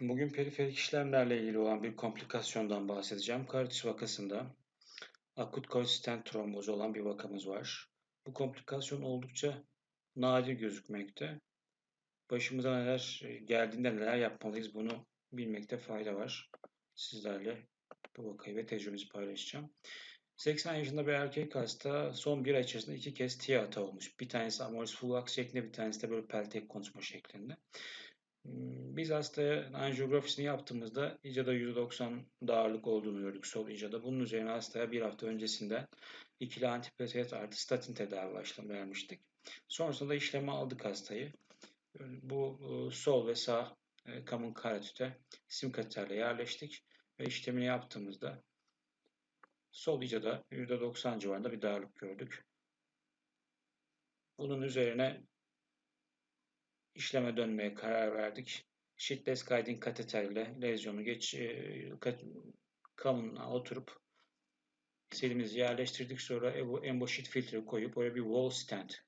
Bugün periferik işlemlerle ilgili olan bir komplikasyondan bahsedeceğim. Karitis vakasında akut konsistent tromboz olan bir vakamız var. Bu komplikasyon oldukça nadir gözükmekte. Başımıza neler geldiğinde neler yapmalıyız bunu bilmekte fayda var. Sizlerle bu vakayı ve tecrübemizi paylaşacağım. 80 yaşında bir erkek hasta son bir ay içerisinde iki kez TIA olmuş. Bir tanesi amoris fulvax şeklinde, bir tanesi de böyle peltek konuşma şeklinde. Hmm, biz hastaya anjiyografisini yaptığımızda icada %90 ağırlık olduğunu gördük sol icada. Bunun üzerine hastaya bir hafta öncesinden ikili antiplatelet artı statin tedavi başlamı vermiştik. Sonrasında işleme aldık hastayı. Bu e, sol ve sağ e, kamun karatüte sim kateterle yerleştik ve işlemini yaptığımızda sol icada %90 civarında bir darlık gördük. Bunun üzerine işleme dönmeye karar verdik. Shitless guiding kateter ile lezyonu geç e, kanına oturup selimizi yerleştirdik. Sonra emboşit filtre koyup oraya bir wall stent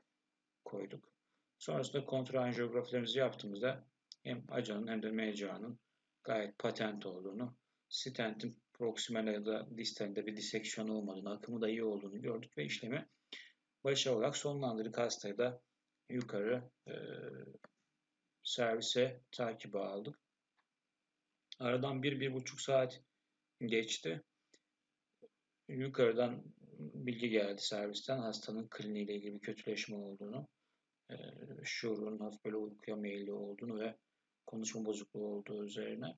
koyduk. Sonrasında kontrol anjiyografilerimizi yaptığımızda hem acanın hem de MCA'nın gayet patent olduğunu, stentin proksimal ya da distalinde bir diseksiyon olmadığını, akımı da iyi olduğunu gördük ve işlemi başarılı olarak sonlandırdık. Hastayı da yukarı e, servise takibe aldık. Aradan bir, bir buçuk saat geçti. Yukarıdan bilgi geldi servisten hastanın kliniğiyle ilgili bir kötüleşme olduğunu, e, şuurun hafif böyle uykuya meyilli olduğunu ve konuşma bozukluğu olduğu üzerine.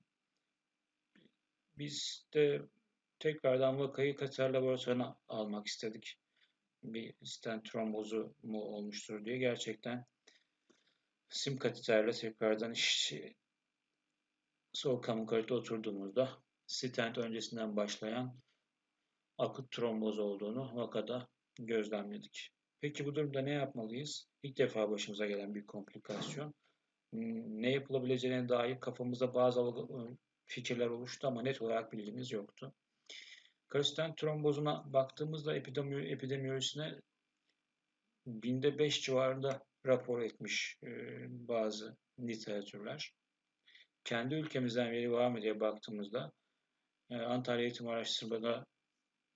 Biz de tekrardan vakayı Katar laboratuvarına almak istedik. Bir stent trombozu mu olmuştur diye gerçekten sim kateterle tekrardan iş soğuk kamu kayıtı oturduğumuzda stent öncesinden başlayan akut tromboz olduğunu vakada gözlemledik. Peki bu durumda ne yapmalıyız? İlk defa başımıza gelen bir komplikasyon. Ne yapılabileceğine dair kafamızda bazı fikirler oluştu ama net olarak bilgimiz yoktu. Karıstent trombozuna baktığımızda epidemi, epidemiyolojisine binde 5 civarında rapor etmiş e, bazı literatürler. Kendi ülkemizden veri var mı diye baktığımızda e, Antalya Eğitim Araştırma'da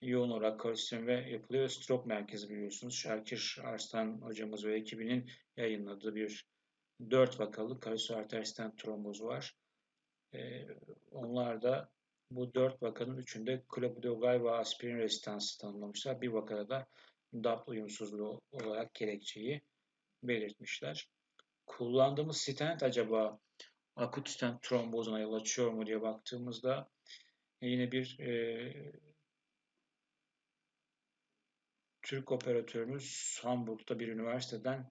yoğun olarak karosistem ve yapılıyor. Strok merkezi biliyorsunuz. Şarkir Arslan hocamız ve ekibinin yayınladığı bir 4 vakalı karosistem arter stent trombozu var. E, onlar da bu 4 vakanın üçünde klopidogrel ve aspirin rezistansı tanımlamışlar. Bir vakada da DAP uyumsuzluğu olarak gerekçeyi belirtmişler. Kullandığımız stent acaba akut stent trombozuna yol açıyor mu diye baktığımızda yine bir e, Türk operatörümüz Hamburg'da bir üniversiteden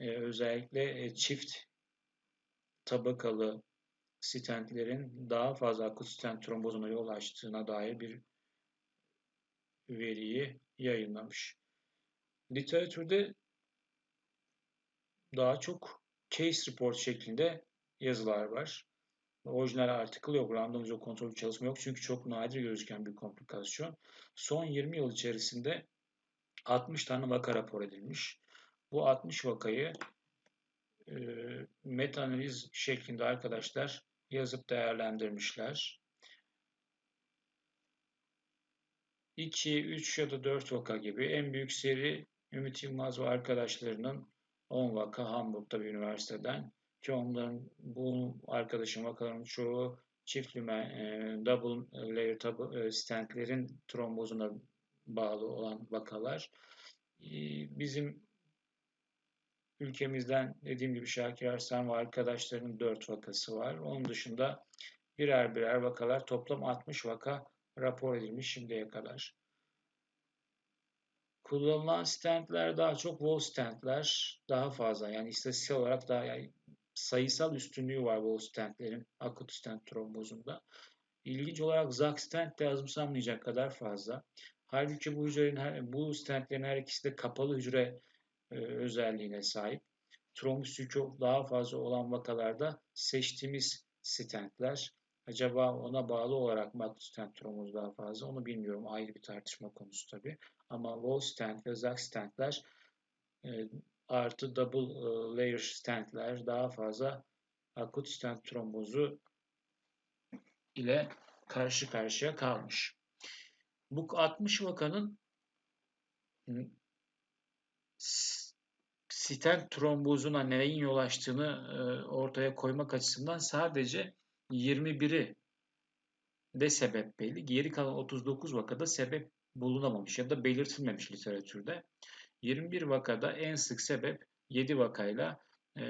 e, özellikle e, çift tabakalı stentlerin daha fazla akut stent trombozuna yol açtığına dair bir veriyi yayınlamış. Literatürde daha çok case report şeklinde yazılar var. Orijinal article yok, randomize kontrol çalışma yok çünkü çok nadir gözüken bir komplikasyon. Son 20 yıl içerisinde 60 tane vaka rapor edilmiş. Bu 60 vakayı e, meta analiz şeklinde arkadaşlar yazıp değerlendirmişler. 2, 3 ya da 4 vaka gibi en büyük seri Ümit Yılmaz ve arkadaşlarının 10 vaka Hamburg'da bir üniversiteden ki onların bu arkadaşın vakaların çoğu çift lümen, e, double layer tab- e, stentlerin trombozuna bağlı olan vakalar. Bizim ülkemizden dediğim gibi Şakir Arslan ve arkadaşlarının 4 vakası var. Onun dışında birer birer vakalar toplam 60 vaka rapor edilmiş şimdiye kadar. Kullanılan stentler daha çok wall stentler daha fazla. Yani istatistiksel olarak daha yani sayısal üstünlüğü var wall stentlerin akut stent trombozunda. İlginç olarak ZAK stent de azımsanmayacak kadar fazla. Halbuki bu hücrelerin, bu stentlerin her ikisi de kapalı hücre e, özelliğine sahip. Trombüs yükü daha fazla olan vakalarda seçtiğimiz stentler acaba ona bağlı olarak mı stent tromboz daha fazla onu bilmiyorum. Ayrı bir tartışma konusu tabii. Ama wall stent ve ZAK stentler e, artı double e, layer stentler daha fazla akut stent trombozu ile karşı karşıya kalmış. Bu 60 vakanın stent trombozuna neyin yol açtığını e, ortaya koymak açısından sadece 21'i de sebep belli. Geri kalan 39 vakada sebep bulunamamış ya da belirtilmemiş literatürde. 21 vakada en sık sebep 7 vakayla e,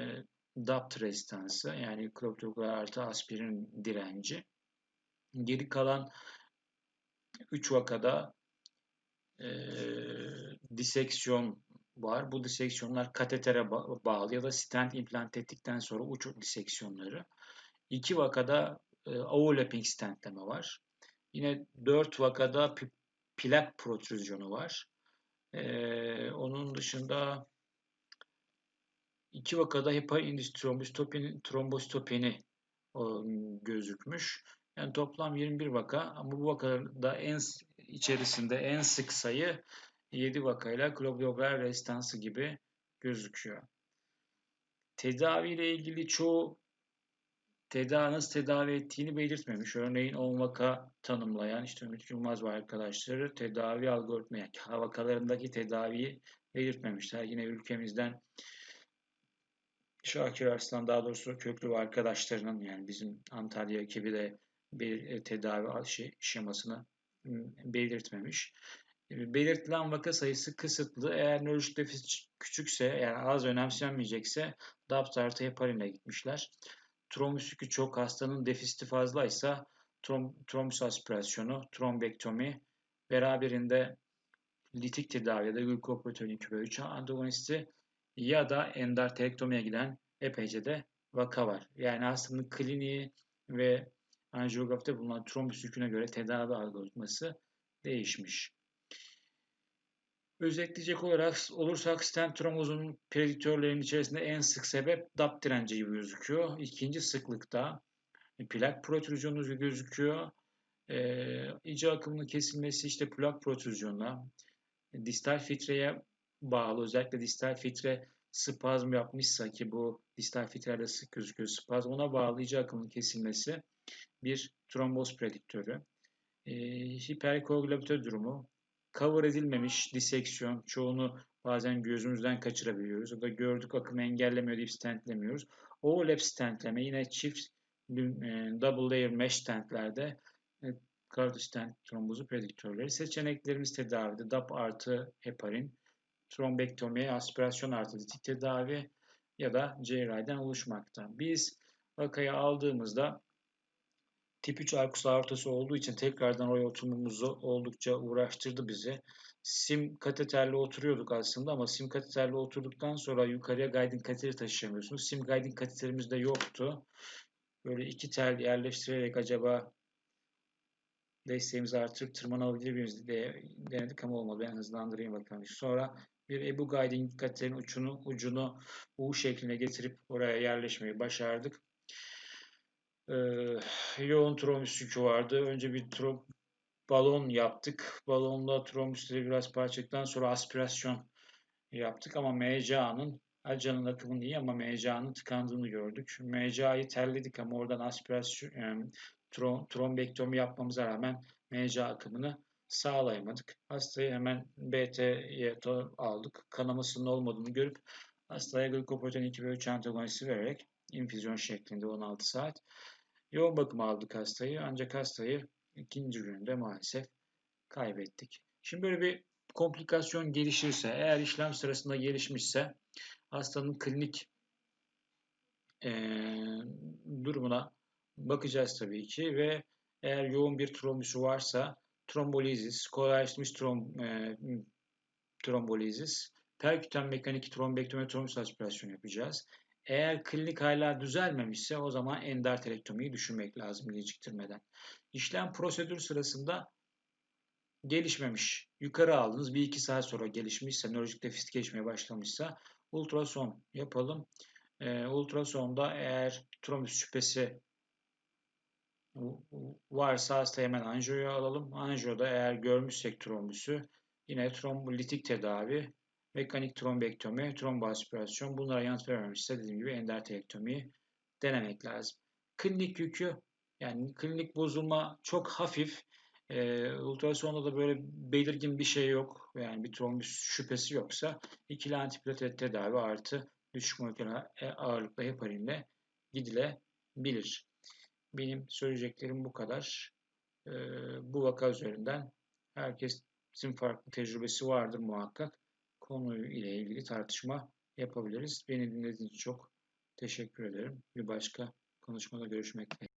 DAPT rezistansı yani kloptokolar artı aspirin direnci. Geri kalan 3 vakada e, diseksiyon var. Bu diseksiyonlar katetere bağlı ya da stent implant ettikten sonra uç diseksiyonları. İki vakada e, overlapping stentleme var. Yine dört vakada plak protrüzyonu var. Ee, onun dışında iki vakada heparindiz trombostopeni, trombostopeni gözükmüş. Yani toplam 21 vaka ama bu vakalarda en içerisinde en sık sayı 7 vakayla globular rezistansı gibi gözüküyor. Tedavi ile ilgili çoğu tedavi nasıl tedavi ettiğini belirtmemiş. Örneğin 10 vaka tanımlayan işte Ümit Yılmaz ve arkadaşları tedavi algoritma yani vakalarındaki tedaviyi belirtmemişler. Yine ülkemizden Şakir Arslan daha doğrusu Köklü ve arkadaşlarının yani bizim Antalya ekibi de bir e, tedavi şey, şemasını belirtmemiş. Belirtilen vaka sayısı kısıtlı. Eğer nörolojik defisit küçükse, yani az önemsenmeyecekse DAPT artı heparinle gitmişler. Trombüs çok hastanın defisiti fazlaysa trom, trombüs aspirasyonu, trombektomi, beraberinde litik tedavi ya da glukoprotein 2 3 antagonisti ya da endarterektomiye giden epeyce de vaka var. Yani hastanın kliniği ve anjiyografide bulunan trombüs yüküne göre tedavi algoritması değişmiş. Özetleyecek olarak olursak stent trombozunun prediktörlerinin içerisinde en sık sebep DAP direnci gibi gözüküyor. İkinci sıklıkta plak protrüzyonu gözüküyor. E, ica akımının kesilmesi işte plak protrüzyonuna, distal filtreye bağlı özellikle distal filtre spazm yapmışsa ki bu distal filtrelerde sık gözüküyor spazm ona bağlı ica akımının kesilmesi bir tromboz prediktörü. E, hiperkoagülatör durumu, cover edilmemiş diseksiyon, çoğunu bazen gözümüzden kaçırabiliyoruz. O da gördük akımı engellemiyor deyip stentlemiyoruz. Overlap stentleme yine çift e, double layer mesh stentlerde e, kardiyo stent trombozu prediktörleri. Seçeneklerimiz tedavide DAP artı heparin, trombektomi, aspirasyon artı ditik tedavi ya da cerrahiden oluşmakta. Biz vakayı aldığımızda Tip 3 arkus aortası olduğu için tekrardan oraya oturmamızı oldukça uğraştırdı bizi. Sim kateterle oturuyorduk aslında ama sim kateterle oturduktan sonra yukarıya guiding kateteri taşıyamıyorsunuz. Sim guiding kateterimiz de yoktu. Böyle iki tel yerleştirerek acaba desteğimizi artırıp tırmanabilir miyiz diye denedik ama olmadı. Ben hızlandırayım bakalım. Sonra bir Ebu Guiding kateterin ucunu, ucunu U şekline getirip oraya yerleşmeyi başardık e, yoğun trombüs yükü vardı. Önce bir trom balon yaptık. Balonla trombüsleri biraz parçaladıktan sonra aspirasyon yaptık ama MCA'nın Acanın akımının iyi ama MCA'nın tıkandığını gördük. MCA'yı terledik ama oradan aspirasyon yani trom, trombektomi yapmamıza rağmen MCA akımını sağlayamadık. Hastayı hemen BT'ye aldık. Kanamasının olmadığını görüp hastaya glikoprotein 2 ve 3 antagonisti vererek infüzyon şeklinde 16 saat Yoğun bakıma aldık hastayı ancak hastayı ikinci günde maalesef kaybettik. Şimdi böyle bir komplikasyon gelişirse, eğer işlem sırasında gelişmişse hastanın klinik e, durumuna bakacağız tabii ki ve eğer yoğun bir trombüsü varsa trombolizis, kolaylaştırmış trom, e, trombolizis, perküten mekanik trombektomi trombüs aspirasyonu yapacağız. Eğer klinik hala düzelmemişse o zaman endarterektomiyi düşünmek lazım geciktirmeden. İşlem prosedür sırasında gelişmemiş. Yukarı aldınız. Bir iki saat sonra gelişmişse, nörolojik defisit geçmeye başlamışsa ultrason yapalım. Ee, ultrasonda eğer trombüs şüphesi varsa hasta hemen anjiyoya alalım. Anjiyoda eğer görmüşsek trombüsü yine trombolitik tedavi mekanik trombektomi, tromboaspirasyon bunlara yanıt vermemişse dediğim gibi endarterektomi denemek lazım. Klinik yükü Yani klinik bozulma çok hafif. E, ultrasonda da böyle belirgin bir şey yok. Yani bir trombüs şüphesi yoksa ikili antiplatet tedavi artı düşük moleküler ağırlıklı heparinle gidilebilir. Benim söyleyeceklerim bu kadar. E, bu vaka üzerinden herkesin farklı tecrübesi vardır muhakkak. Konuyla ilgili tartışma yapabiliriz. Beni dinlediğiniz için çok teşekkür ederim. Bir başka konuşmada görüşmek üzere.